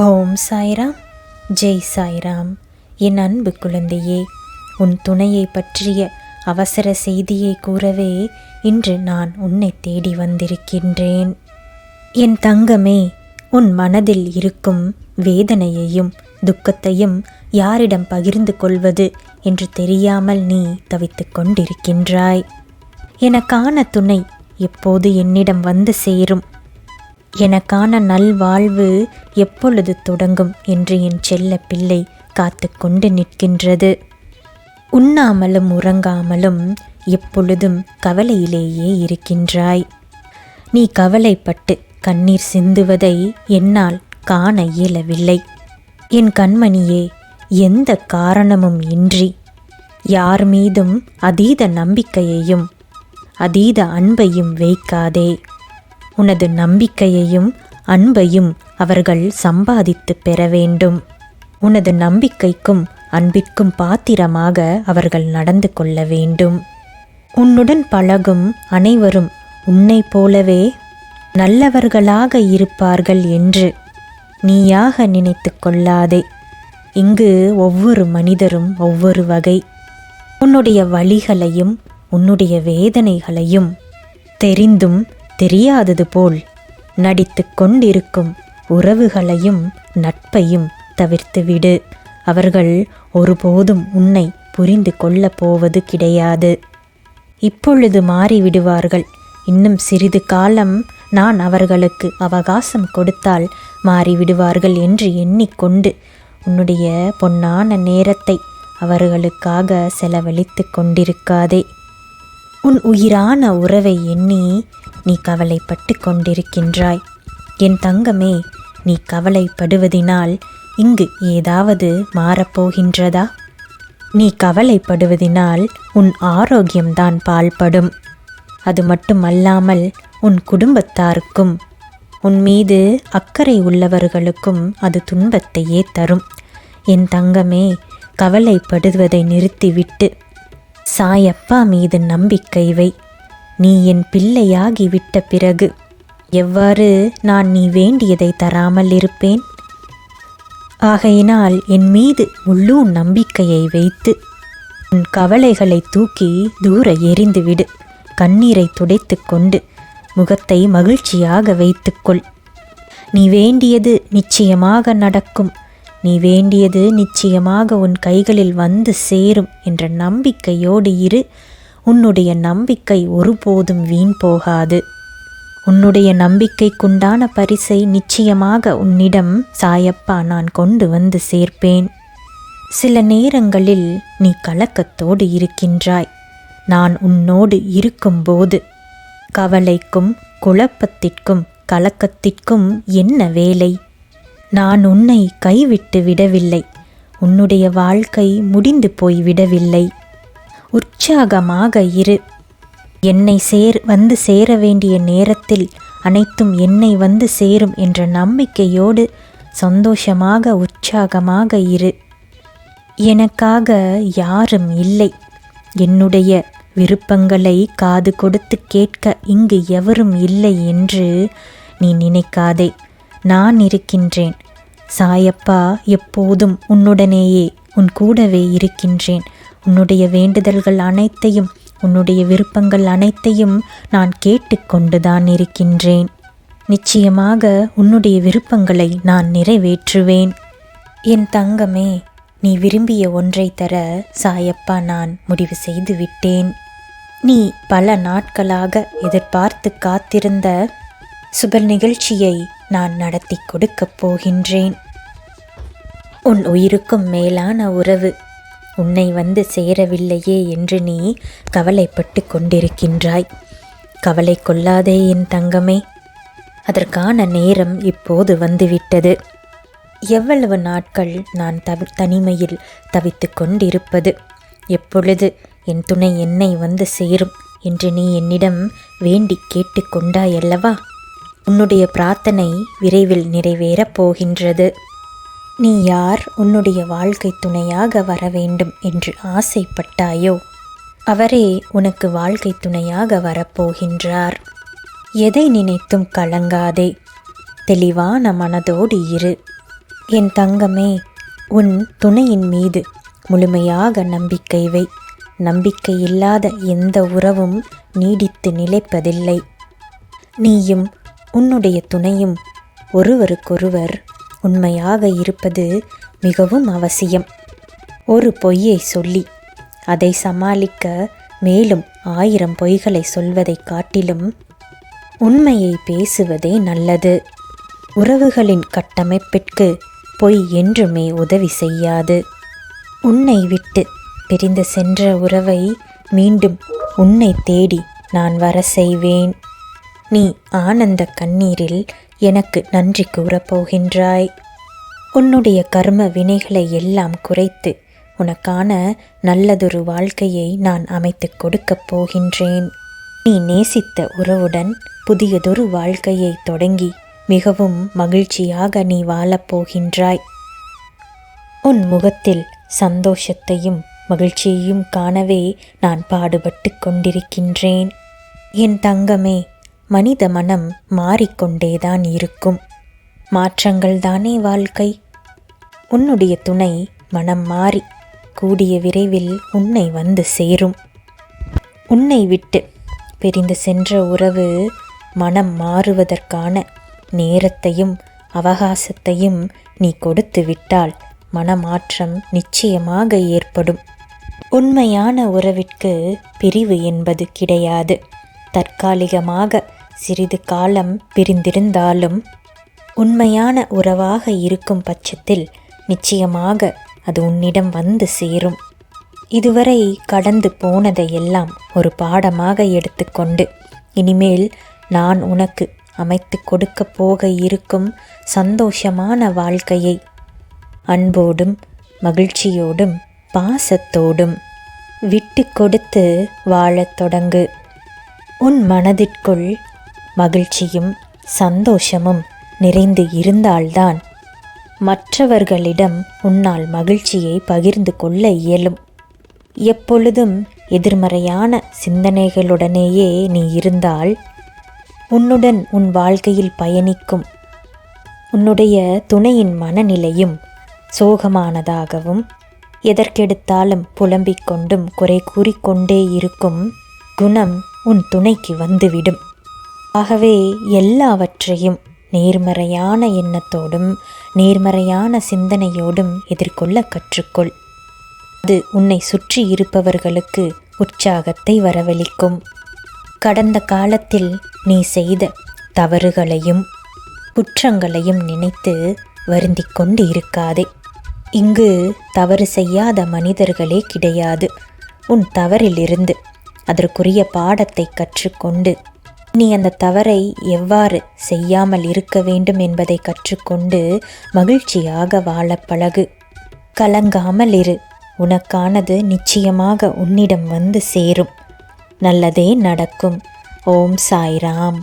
ஓம் சாய்ராம். ஜெய் சாய்ராம். என் அன்பு குழந்தையே உன் துணையை பற்றிய அவசர செய்தியை கூறவே இன்று நான் உன்னை தேடி வந்திருக்கின்றேன். என் தங்கமே உன் மனதில் இருக்கும் வேதனையையும் துக்கத்தையும் யாரிடம் பகிர்ந்து கொள்வது என்று தெரியாமல் நீ தவித்துக் கொண்டிருக்கின்றாய். எனக்கான துணை எப்போது என்னிடம் வந்து சேரும்? எனக்கான நல்வாழ்வு எப்பொழுது தொடங்கும் என்று என் செல்ல பிள்ளை காத்து கொண்டு நிற்கின்றது. உண்ணாமலும் உறங்காமலும் எப்பொழுதும் கவலையிலேயே இருக்கின்றாய். நீ கவலைப்பட்டு கண்ணீர் சிந்துவதை என்னால் காண இயலவில்லை. என் கண்மணியே எந்த காரணமும் இன்றி யார் மீதும் அதீத நம்பிக்கையையும் அதீத அன்பையும் வைக்காதே. உனது நம்பிக்கையையும் அன்பையும் அவர்கள் சம்பாதித்து பெற வேண்டும். உனது நம்பிக்கைக்கும் அன்பிற்கும் பாத்திரமாக அவர்கள் நடந்து கொள்ள வேண்டும். உன்னுடன் பழகும் அனைவரும் உன்னை போலவே நல்லவர்களாக இருப்பார்கள் என்று நீயாக நினைத்து கொள்ளாதே. இங்கு ஒவ்வொரு மனிதரும் ஒவ்வொரு வகை. உன்னுடைய வழிகளையும் உன்னுடைய வேதனைகளையும் தெரிந்தும் தெரியாதது போல் நடித்து கொண்டிருக்கும் உறவுகளையும் நட்பையும் தவிர்த்துவிடு அவர்கள் ஒருபோதும் உன்னை புரிந்து கொள்ளப் போவது கிடையாது. இப்பொழுது மாறிவிடுவார்கள். இன்னும் சிறிது காலம் நான் அவர்களுக்கு அவகாசம் கொடுத்தால் மாறிவிடுவார்கள் என்று எண்ணிக்கொண்டு உன்னுடைய பொன்னான நேரத்தை அவர்களுக்காக செலவழித்து கொண்டிருக்காதே. உன் உயிரான உறவை எண்ணி நீ கவலைப்பட்டு கொண்டிருக்கின்றாய். என் தங்கமே நீ கவலைப்படுவதினால் இங்கு ஏதாவது மாறப்போகின்றதா? நீ கவலைப்படுவதினால் உன் ஆரோக்கியம்தான் பால்படும் அது மட்டுமல்லாமல் உன் குடும்பத்தாருக்கும் உன் மீது அக்கறை உள்ளவர்களுக்கும் அது துன்பத்தையே தரும். என் தங்கமே கவலைப்படுவதை நிறுத்திவிட்டு சாயப்பா மீது நம்பிக்கை வை. நீ என் பிள்ளையாகி விட்ட பிறகு எவ்வாறு நான் நீ வேண்டியதை தராமல் இருப்பேன்? ஆகையினால் என் மீது முழு நம்பிக்கையை வைத்து உன் கவலைகளை தூக்கி தூர எறிந்துவிடு. கண்ணீரை துடைத்து கொண்டு முகத்தை மகிழ்ச்சியாக வைத்துக்கொள். நீ வேண்டியது நிச்சயமாக நடக்கும். நீ வேண்டியது நிச்சயமாக உன் கைகளில் வந்து சேரும் என்ற நம்பிக்கையோடு இரு. உன்னுடைய நம்பிக்கை ஒருபோதும் வீண் போகாது. உன்னுடைய நம்பிக்கைக்குண்டான பரிசை நிச்சயமாக உன்னிடம் சாயப்பா நான் கொண்டு வந்து சேர்ப்பேன். சில நேரங்களில் நீ கலக்கத்தோடு இருக்கின்றாய். நான் உன்னோடு இருக்கும்போது கவலைக்கும் குழப்பத்திற்கும் கலக்கத்திற்கும் என்ன வேலை? நான் உன்னை கைவிட்டு விடவில்லை. உன்னுடைய வாழ்க்கை முடிந்து போய் விடவில்லை. உற்சாகமாக இரு. என்னை சேர் வந்து சேர வேண்டிய நேரத்தில் அனைத்தும் என்னை வந்து சேரும் என்ற நம்பிக்கையோடு சந்தோஷமாக உற்சாகமாக இரு. எனக்காக யாரும் இல்லை. என்னுடைய விருப்பங்களை காது கொடுத்து கேட்க இங்கு எவரும் இல்லை என்று நீ நினைக்காதே. நான் இருக்கின்றேன். சாயப்பா எப்போதும் உன்னுடனேயே உன் கூடவே இருக்கின்றேன். உன்னுடைய வேண்டுதல்கள் அனைத்தையும் உன்னுடைய விருப்பங்கள் அனைத்தையும் நான் கேட்டுக்கொண்டுதான் இருக்கின்றேன். நிச்சயமாக உன்னுடைய விருப்பங்களை நான் நிறைவேற்றுவேன். என் தங்கமே நீ விரும்பிய ஒன்றை தர சாயப்பா நான் முடிவு செய்து விட்டேன். நீ பல நாட்களாக எதிர்பார்த்து காத்திருந்த சுபர் நிகழ்ச்சியை நான் நடத்தி கொடுக்கப் போகின்றேன். உன் உயிருக்கும் மேலான உறவு உன்னை வந்து சேரவில்லையே என்று நீ கவலைப்பட்டு கொண்டிருக்கின்றாய். கவலை கொள்ளாதே என் தங்கமே. அதற்கான நேரம் இப்போது வந்துவிட்டது. எவ்வளவு நாட்கள் நான் தவி தனிமையில் தவித்து கொண்டிருப்பது? எப்பொழுது என் துணை என்னை வந்து சேரும் என்று நீ என்னிடம் வேண்டி கேட்டுக்கொண்டாயல்லவா உன்னுடைய பிரார்த்தனை விரைவில் நிறைவேறப் போகின்றது. நீ யார்? உன்னுடைய வாழ்க்கை துணையாக வர வேண்டும் என்று ஆசைப்பட்டாயோ? அவரே உனக்கு வாழ்க்கை துணையாக வரப்போகின்றார். எதை நினைத்தும் கலங்காதே. தெளிவான மனதோடு இரு. என் தங்கமே உன் துணையின் மீது முழுமையாக நம்பிக்கை வை. நம்பிக்கை இல்லாத எந்த உறவும் நீடித்து நிலைப்பதில்லை. நீயும் உன்னுடைய துணையும் ஒருவருக்கொருவர் உண்மையாக இருப்பது மிகவும் அவசியம். ஒரு பொய்யை சொல்லி அதை சமாளிக்க மேலும் ஆயிரம் பொய்களை சொல்வதைக் காட்டிலும் உண்மையை பேசுவதே நல்லது. உறவுகளின் கட்டமைப்பிற்கு பொய் என்றுமே உதவி செய்யாது. உன்னை விட்டு பிரிந்து சென்ற உறவை மீண்டும் உன்னை தேடி நான் வர செய்வேன். நீ ஆனந்த கண்ணீரில் எனக்கு நன்றி கூறப்போகின்றாய். உன்னுடைய கர்ம வினைகளை எல்லாம் குறைத்து உனக்கான நல்லதொரு வாழ்க்கையை நான் அமைத்துக் கொடுக்கப் போகின்றேன். நீ நேசித்த உறவுடன் புதியதொரு வாழ்க்கையை தொடங்கி மிகவும் மகிழ்ச்சியாக நீ வாழப்போகின்றாய் உன் முகத்தில் சந்தோஷத்தையும் மகிழ்ச்சியையும் காணவே நான் பாடுபட்டு கொண்டிருக்கின்றேன். என் தங்கமே மனித மனம் மாறிக்கொண்டேதான் இருக்கும். மாற்றங்கள் தானே வாழ்க்கை. உன்னுடைய துணை மனம் மாறி கூடிய விரைவில் உன்னை வந்து சேரும். உன்னை விட்டு பிரிந்து சென்ற உறவு மனம் மாறுவதற்கான நேரத்தையும் அவகாசத்தையும் நீ கொடுத்து விட்டால் மனமாற்றம் நிச்சயமாக ஏற்படும். உண்மையான உறவிற்கு பிரிவு என்பது கிடையாது. தற்காலிகமாக சிறிது காலம் பிரிந்திருந்தாலும் உண்மையான உறவாக இருக்கும் பட்சத்தில் நிச்சயமாக அது உன்னிடம் வந்து சேரும். இதுவரை கடந்து போனதையெல்லாம் ஒரு பாடமாக எடுத்துக்கொண்டு இனிமேல் நான் உனக்கு அமைத்து கொடுக்க போக இருக்கும் சந்தோஷமான வாழ்க்கையை அன்போடும் மகிழ்ச்சியோடும் பாசத்தோடும் விட்டு கொடுத்து வாழத் தொடங்கு. உன் மனதிற்குள் மகிழ்ச்சியும் சந்தோஷமும் நிறைந்து இருந்தால்தான் மற்றவர்களிடம் உன்னால் மகிழ்ச்சியை பகிர்ந்து கொள்ள இயலும். எப்பொழுதும் எதிர்மறையான சிந்தனைகளுடனேயே நீ இருந்தால் உன்னுடன் உன் வாழ்க்கையில் பயணிக்கும். உன்னுடைய துணையின் மனநிலையும் சோகமானதாகவும் எதற்கெடுத்தாலும் புலம்பிக் கொண்டும் குறை கூறிக்கொண்டே இருக்கும் குணம் உன் துணைக்கு வந்துவிடும். ஆகவே எல்லாவற்றையும் நேர்மறையான எண்ணத்தோடும் நேர்மறையான சிந்தனையோடும் எதிர்கொள்ள கற்றுக்கொள். அது உன்னை சுற்றி இருப்பவர்களுக்கு உற்சாகத்தை வரவழிக்கும். கடந்த காலத்தில் நீ செய்த தவறுகளையும் குற்றங்களையும் நினைத்து வருந்திக் கொண்டு இருக்காதே இங்கு தவறு செய்யாத மனிதர்களே கிடையாது. உன் தவறிலிருந்து அதற்குரிய பாடத்தை கற்றுக்கொண்டு நீ அந்த தவறை எவ்வாறு செய்யாமல் இருக்க வேண்டும் என்பதை கற்றுக்கொண்டு மகிழ்ச்சியாக வாழ பழகு. கலங்காமல் இரு. உனக்கானது நிச்சயமாக உன்னிடம் வந்து சேரும். நல்லதே நடக்கும். ஓம் சாய்ராம்.